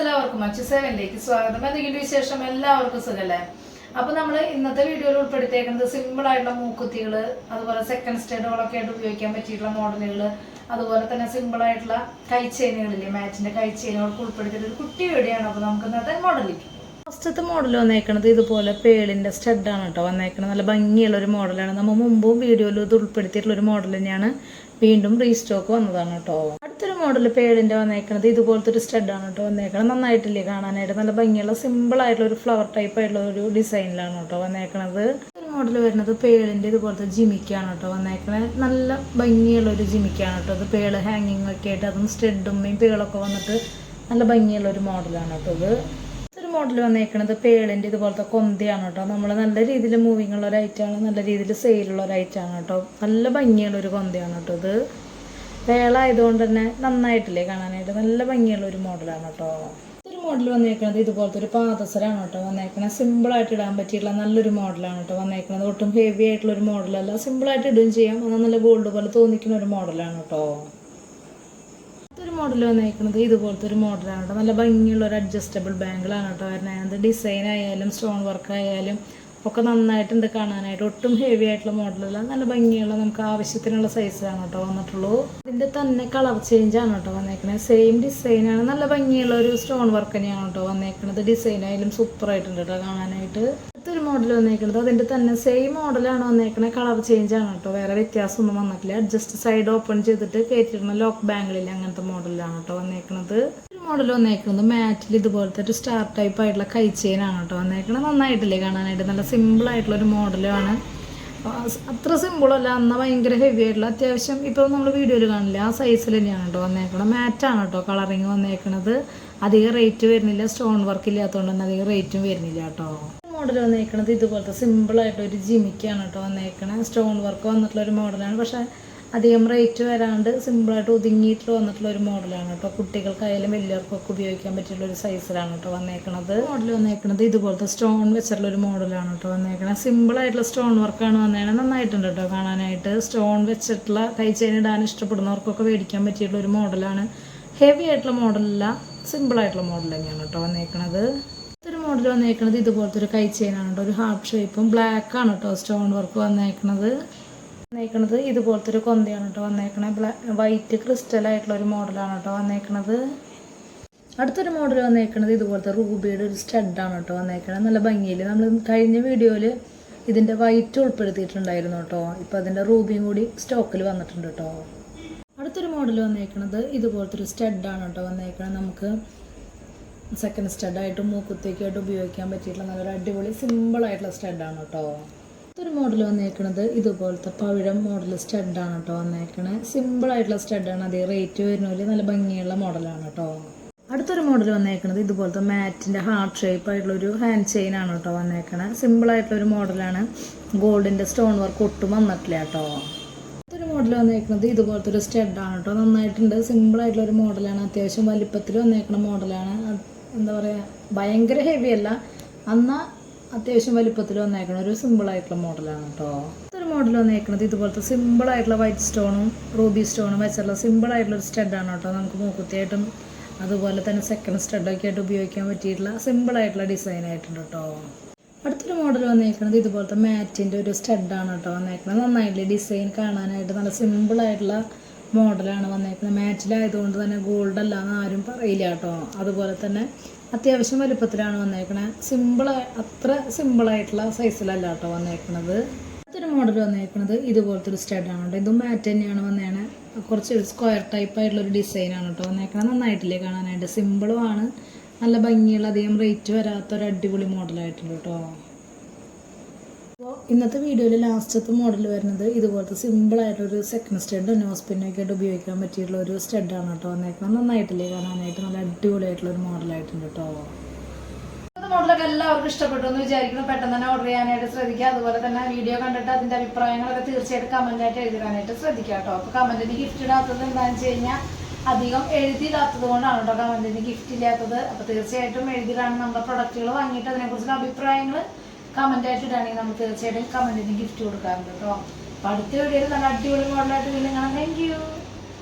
എല്ലാവർക്കും അച്ഛ സേവനിലേക്ക് സ്വാഗതം. എന്തെങ്കിലും വിശേഷം? എല്ലാവർക്കും സുഖല്ലേ? അപ്പൊ നമ്മൾ ഇന്നത്തെ വീഡിയോയിൽ ഉൾപ്പെടുത്തിയേക്കുന്നത് സിമ്പിൾ ആയിട്ടുള്ള മൂക്കുത്തികൾ അതുപോലെ സെക്കൻഡ് സ്റ്റേഡുകളൊക്കെ ആയിട്ട് ഉപയോഗിക്കാൻ പറ്റിയിട്ടുള്ള മോഡലുകൾ അതുപോലെ തന്നെ സിമ്പിൾ ആയിട്ടുള്ള കൈച്ചെയിനുകളില്ലേ മാച്ചിന്റെ കൈച്ചെയിനുകൾക്ക് ഉൾപ്പെടുത്തിയിട്ട് ഒരു കുട്ടി വീഡിയോയാണ് അപ്പോൾ അപ്പൊ നമുക്ക് ഇന്നത്തെ മോഡലിലേക്ക് ഫസ്റ്റത്തെ മോഡൽ വന്നേക്കണത് ഇതുപോലെ പേളിന്റെ സ്റ്റഡാണ് കേട്ടോ വന്നേക്കണത്. നല്ല ഭംഗിയുള്ള ഒരു മോഡലാണ്. നമ്മൾ മുമ്പും വീഡിയോയിൽ ഇത് ഉൾപ്പെടുത്തിയിട്ടുള്ള ഒരു മോഡൽ തന്നെയാണ്. വീണ്ടും റീസ്റ്റോക്ക് വന്നതാണ് കേട്ടോ. മോഡൽ പേടിന്റെ വന്നേക്കണത്. ഇതുപോലത്തെ ഒരു സ്റ്റഡാണ് കേട്ടോ വന്നേക്കണത്. നന്നായിട്ടില്ലേ കാണാനായിട്ട്. നല്ല ഭംഗിയുള്ള സിമ്പിൾ ആയിട്ടുള്ള ഒരു ഫ്ലവർ ടൈപ്പ് ആയിട്ടുള്ള ഒരു ഡിസൈനിലാണ് കേട്ടോ വന്നേക്കണത്. ഒരു മോഡൽ വരുന്നത് പേളിന്റെ ഇതുപോലത്തെ ജിമിക്കാണ് കേട്ടോ വന്നേക്കണത് നല്ല ഭംഗിയുള്ള ഒരു ജിമിക്കാണ് കേട്ടോ അത് പേൾ ഹാങ്ങിങ് ഒക്കെ ആയിട്ട് അതും സ്റ്റെഡും പേളൊക്കെ വന്നിട്ട് നല്ല ഭംഗിയുള്ള ഒരു മോഡലാണ് കേട്ടോ ഇത്. മോഡൽ വന്നേക്കണത് പേളിന്റെ ഇതുപോലത്തെ കൊന്തയാണ് കേട്ടോ നമ്മൾ നല്ല രീതിയിൽ മൂവിങ് ഉള്ള ഒരു ഐറ്റമാണ് നല്ല രീതിയിൽ സെയിലുള്ള ഒരു ഐറ്റമാണ് കേട്ടോ നല്ല ഭംഗിയുള്ള ഒരു കൊന്തയാണ് കേട്ടോ ഇത്. പേളായതുകൊണ്ട് തന്നെ നന്നായിട്ടില്ലേ കാണാനായിട്ട്? നല്ല ഭംഗിയുള്ള ഒരു മോഡലാണ് കേട്ടോ ഒരു മോഡൽ വന്നേക്കുന്നത് ഇതുപോലത്തെ ഒരു പാദസരാണ് കേട്ടോ വന്നേക്കണത്. സിമ്പിളായിട്ട് ഇടാൻ പറ്റിയിട്ടുള്ള നല്ലൊരു മോഡലാണ് കേട്ടോ വന്നേക്കുന്നത് ഒട്ടും ഹെവി ആയിട്ടുള്ള ഒരു മോഡലല്ല സിമ്പിളായിട്ട് ഇടുകയും ചെയ്യാം. എന്നാൽ നല്ല ഗോൾഡ് പോലെ തോന്നിക്കുന്ന ഒരു മോഡലാണ് കേട്ടോ ഒരു മോഡൽ വന്നേക്കുന്നത് ഇതുപോലത്തെ ഒരു മോഡലാണ് കേട്ടോ നല്ല ഭംഗിയുള്ള ഒരു അഡ്ജസ്റ്റബിൾ ബാങ്കിളാണ് കേട്ടോ അത് ഡിസൈൻ ആയാലും സ്റ്റോൺ വർക്ക് ആയാലും ഒക്കെ നന്നായിട്ടുണ്ട് കാണാനായിട്ട്. ഒട്ടും ഹെവി ആയിട്ടുള്ള മോഡലല്ല നല്ല ഭംഗിയുള്ള നമുക്ക് ആവശ്യത്തിനുള്ള സൈസാണ് കേട്ടോ വന്നിട്ടുള്ളൂ. ഇതിന്റെ തന്നെ കളർ ചേഞ്ച് ആണ് കേട്ടോ വന്നേക്കുന്നത് സെയിം ഡിസൈനാണ് നല്ല ഭംഗിയുള്ള ഒരു സ്റ്റോൺ വർക്ക് തന്നെയാണ് കേട്ടോ വന്നേക്കുന്നത് ഡിസൈൻ ആയാലും സൂപ്പർ ആയിട്ടുണ്ട് കേട്ടോ കാണാനായിട്ട്. അടുത്തൊരു മോഡൽ വന്നേക്കുന്നത് അതിന്റെ തന്നെ സെയിം മോഡലാണ് വന്നേക്കുന്നത് കളർ ചേഞ്ച് ആണ് കേട്ടോ. വേറെ വ്യത്യാസമൊന്നും വന്നിട്ടില്ല. ജസ്റ്റ് സൈഡ് ഓപ്പൺ ചെയ്തിട്ട് കയറ്റിയിരുന്ന ലോക്ക് ബാങ്കിലില്ല അങ്ങനത്തെ മോഡലാണ് കേട്ടോ വന്നേക്കുന്നത് മോഡൽ വന്നേക്കുന്നത് മാറ്റിൽ ഇതുപോലത്തെ ഒരു സ്റ്റാർ ടൈപ്പ് ആയിട്ടുള്ള കൈ ചെയിനാണ് കേട്ടോ വന്നേക്കുന്നത് നന്നായിട്ടില്ലേ കാണാനായിട്ട്? നല്ല സിമ്പിൾ ആയിട്ടുള്ള ഒരു മോഡലാണ് അത്ര സിമ്പിളല്ല എന്നാൽ ഭയങ്കര ഹെവി ആയിട്ടുള്ള അത്യാവശ്യം ഇപ്പോൾ നമ്മൾ വീഡിയോയിൽ കാണില്ല? ആ സൈസിൽ തന്നെയാണ് കേട്ടോ വന്നേക്കണം മാറ്റാണ് കേട്ടോ കളറിങ് വന്നേക്കണത്. അധികം റേറ്റ് വരുന്നില്ല. സ്റ്റോൺ വർക്ക് ഇല്ലാത്തതുകൊണ്ട് തന്നെ അധികം റേറ്റും വരുന്നില്ല കേട്ടോ. മോഡൽ വന്നേക്കണത് ഇതുപോലത്തെ സിമ്പിളായിട്ട് ഒരു ജിമിക്കാണ് കേട്ടോ വന്നേക്കണത്. സ്റ്റോൺ വർക്ക് വന്നിട്ടുള്ള ഒരു മോഡലാണ് പക്ഷേ അധികം റേറ്റ് വരാണ്ട് സിമ്പിളായിട്ട് ഒതുങ്ങിയിട്ട് വന്നിട്ടുള്ള ഒരു മോഡലാണ് കേട്ടോ കുട്ടികൾക്കായാലും വലിയവർക്കൊക്കെ ഉപയോഗിക്കാൻ പറ്റിയുള്ള ഒരു സൈസിലാണ് കേട്ടോ വന്നേക്കണത്. മോഡൽ വന്നേക്കണത് ഇതുപോലത്തെ സ്റ്റോൺ വെച്ചിട്ടുള്ള ഒരു മോഡലാണ് കേട്ടോ വന്നേക്കണത്. സിമ്പിളായിട്ടുള്ള സ്റ്റോൺ വർക്കാണ് വന്നേക്കണത്. നന്നായിട്ടുണ്ട് കേട്ടോ കാണാനായിട്ട്. സ്റ്റോൺ വെച്ചിട്ടുള്ള കൈ ചെയിൻ ഇടാൻ ഇഷ്ടപ്പെടുന്നവർക്കൊക്കെ മേടിക്കാൻ പറ്റിയിട്ടുള്ള ഒരു മോഡലാണ് ഹെവി ആയിട്ടുള്ള മോഡലല്ല സിമ്പിളായിട്ടുള്ള മോഡൽ തന്നെയാണ് കേട്ടോ വന്നേക്കണത്. ഒരു മോഡൽ വന്നേക്കണത് ഇതുപോലത്തെ ഒരു കൈ ചെയിനാണ് കേട്ടോ ഒരു ഹാർട്ട് ഷേപ്പും ബ്ലാക്ക് ആണ് കേട്ടോ സ്റ്റോൺ വർക്ക് വന്നേക്കണത്. വന്നേക്കണത് ഇതുപോലത്തെ ഒരു കൊന്തയാണ് കേട്ടോ വന്നേക്കണത് വൈറ്റ് ക്രിസ്റ്റൽ ആയിട്ടുള്ള ഒരു മോഡലാണ് കേട്ടോ വന്നേക്കണത്. അടുത്തൊരു മോഡൽ വന്നേക്കണത് ഇതുപോലത്തെ റൂബിയുടെ ഒരു സ്റ്റഡാണ് കേട്ടോ വന്നേക്കണത് നല്ല ഭംഗിയിൽ. നമ്മൾ കഴിഞ്ഞ വീഡിയോയിൽ ഇതിന്റെ വൈറ്റ് ഉൾപ്പെടുത്തിയിട്ടുണ്ടായിരുന്നു കേട്ടോ ഇപ്പോൾ അതിന്റെ റൂബിയും കൂടി സ്റ്റോക്കിൽ വന്നിട്ടുണ്ട് കേട്ടോ അടുത്തൊരു മോഡൽ വന്നേക്കണത് ഇതുപോലത്തെ ഒരു സ്റ്റഡാണ് കേട്ടോ വന്നേക്കണത് നമുക്ക് സെക്കൻഡ് സ്റ്റഡായിട്ടും മൂക്കുത്തേക്കായിട്ട് ഉപയോഗിക്കാൻ പറ്റിയിട്ടുള്ള നല്ലൊരു അടിപൊളി സിമ്പിളായിട്ടുള്ള സ്റ്റഡാണ് കേട്ടോ ഒരു മോഡൽ വന്നേക്കണത് ഇതുപോലത്തെ പവിഴം മോഡൽ സ്റ്റഡാണ് കേട്ടോ വന്നേക്കണത് സിമ്പിളായിട്ടുള്ള സ്റ്റഡാണ് അതേ റേറ്റ് വരുന്നതിൽ നല്ല ഭംഗിയുള്ള മോഡലാണ് കേട്ടോ അടുത്തൊരു മോഡൽ വന്നേക്കണത് ഇതുപോലത്തെ മാറ്റിന്റെ ഹാർട്ട് ഷേപ്പ് ആയിട്ടുള്ള ഒരു ഹാൻഡ് ചെയിൻ ആണ് കേട്ടോ വന്നേക്കണത് സിമ്പിളായിട്ടുള്ള ഒരു മോഡലാണ് ഗോൾഡിന്റെ സ്റ്റോൺ വർക്ക് ഒട്ടും വന്നിട്ടില്ല കേട്ടോ അടുത്തൊരു മോഡൽ വന്നേക്കുന്നത് ഇതുപോലത്തെ ഒരു സ്റ്റഡാണ് കേട്ടോ നന്നായിട്ടുണ്ട്. സിമ്പിളായിട്ടുള്ള ഒരു മോഡലാണ് അത്യാവശ്യം വലിപ്പത്തിൽ വന്നേക്കുന്ന മോഡലാണ് എന്താ പറയുക ഭയങ്കര ഹെവി അല്ല. എന്നാൽ അത്യാവശ്യം വലിപ്പത്തിൽ വന്നേക്കണ ഒരു സിമ്പിൾ ആയിട്ടുള്ള മോഡലാണ് കേട്ടോ ഒരു മോഡൽ വന്നേക്കുന്നത് ഇതുപോലത്തെ സിമ്പിൾ ആയിട്ടുള്ള വൈറ്റ് സ്റ്റോണും റൂബി സ്റ്റോണും വെച്ചുള്ള സിമ്പിൾ ആയിട്ടുള്ള ഒരു സ്റ്റഡാണ് കേട്ടോ നമുക്ക് മൂക്കുത്തിയായിട്ടും അതുപോലെ തന്നെ സെക്കൻഡ് സ്റ്റഡൊക്കെ ആയിട്ട് ഉപയോഗിക്കാൻ പറ്റിയിട്ടുള്ള സിമ്പിൾ ആയിട്ടുള്ള ഡിസൈൻ ആയിട്ടുണ്ട് കേട്ടോ അടുത്തൊരു മോഡൽ വന്നേക്കുന്നത് ഇതുപോലത്തെ മാറ്റിന്റെ ഒരു സ്റ്റഡാണ് കേട്ടോ വന്നേക്കുന്നത് നന്നായിട്ട് ഡിസൈൻ കാണാനായിട്ട് നല്ല സിമ്പിളായിട്ടുള്ള മോഡലാണ് വന്നേക്കുന്നത്. മാച്ചിലായതുകൊണ്ട് തന്നെ ഗോൾഡ് അല്ല എന്ന് ആരും പറയില്ല കേട്ടോ. അതുപോലെ തന്നെ അത്യാവശ്യം വലുപ്പത്തിലാണ് വന്നേക്കണേ. സിമ്പിൾ അത്ര സിമ്പിളായിട്ടുള്ള സൈസിലല്ല കേട്ടോ വന്നേക്കണത്. അടുത്തൊരു മോഡൽ വന്നേക്കുന്നത് ഇതുപോലത്തെ ഒരു ആണ്. കേട്ടോ. ഇതും മാറ്റ് തന്നെയാണ് വന്നേണ് കുറച്ച് സ്ക്വയർ ടൈപ്പ് ആയിട്ടുള്ള ഒരു ഡിസൈനാണ് കേട്ടോ വന്നേക്കണത് നന്നായിട്ടില്ലേ കാണാനായിട്ട്. സിമ്പിളും ആണ്. നല്ല ഭംഗിയുള്ള അധികം റേറ്റ് വരാത്ത ഒരു അടിപൊളി മോഡലായിട്ടുണ്ട് കേട്ടോ. അപ്പോൾ ഇന്നത്തെ വീഡിയോയിൽ ലാസ്റ്റത്തെ മോഡൽ വരുന്നത് ഇതുപോലത്തെ സിമ്പിളായിട്ടൊരു സെക്കൻഡ് സ്റ്റെഡ് നോസ് പിന്നൊക്കെ ആയിട്ട് ഉപയോഗിക്കാൻ പറ്റിയിട്ടുള്ള ഒരു സ്റ്റെഡാണ് കേട്ടോ. വന്നേക്കുന്നത്. നന്നായിട്ടില്ലേ കാണാനായിട്ട്? നല്ല അടിപൊളിയായിട്ടുള്ള ഒരു മോഡലായിട്ടുണ്ട് കേട്ടോ. മോഡലൊക്കെ എല്ലാവർക്കും ഇഷ്ടപ്പെട്ടു എന്ന് വിചാരിക്കുന്നു. പെട്ടെന്ന് തന്നെ ഓർഡർ ചെയ്യാനായിട്ട് ശ്രദ്ധിക്കുക. അതുപോലെ തന്നെ വീഡിയോ കണ്ടിട്ട് അതിന്റെ അഭിപ്രായങ്ങളൊക്കെ തീർച്ചയായിട്ടും കമന്റായിട്ട് എഴുതാനായിട്ട് ശ്രദ്ധിക്കുക കേട്ടോ. അപ്പോൾ കമന്റിന് ഗിഫ്റ്റ് ഇടാത്തത് എന്താണെന്ന് വെച്ച് കഴിഞ്ഞാൽ അധികം എഴുതിയിടാത്തത് കൊണ്ടാണ് കേട്ടോ കമന്റിന് ഗിഫ്റ്റ് ഇല്ലാത്തത്. അപ്പോൾ തീർച്ചയായിട്ടും എഴുതിയിടാണ് നമ്മുടെ പ്രൊഡക്റ്റുകൾ വാങ്ങിയിട്ട് അതിനെക്കുറിച്ചുള്ള അഭിപ്രായങ്ങൾ കമന്റ് ആയിട്ടിടാണെങ്കിൽ നമുക്ക് തീർച്ചയായിട്ടും കമന്റിന് ഗിഫ്റ്റ് കൊടുക്കാറുണ്ട് കേട്ടോ അപ്പോൾ അടുത്ത വീഡിയോയിൽ നല്ല അടിപൊളി മോഡലായിട്ട് വീണ്ടും കാണാം. Thank you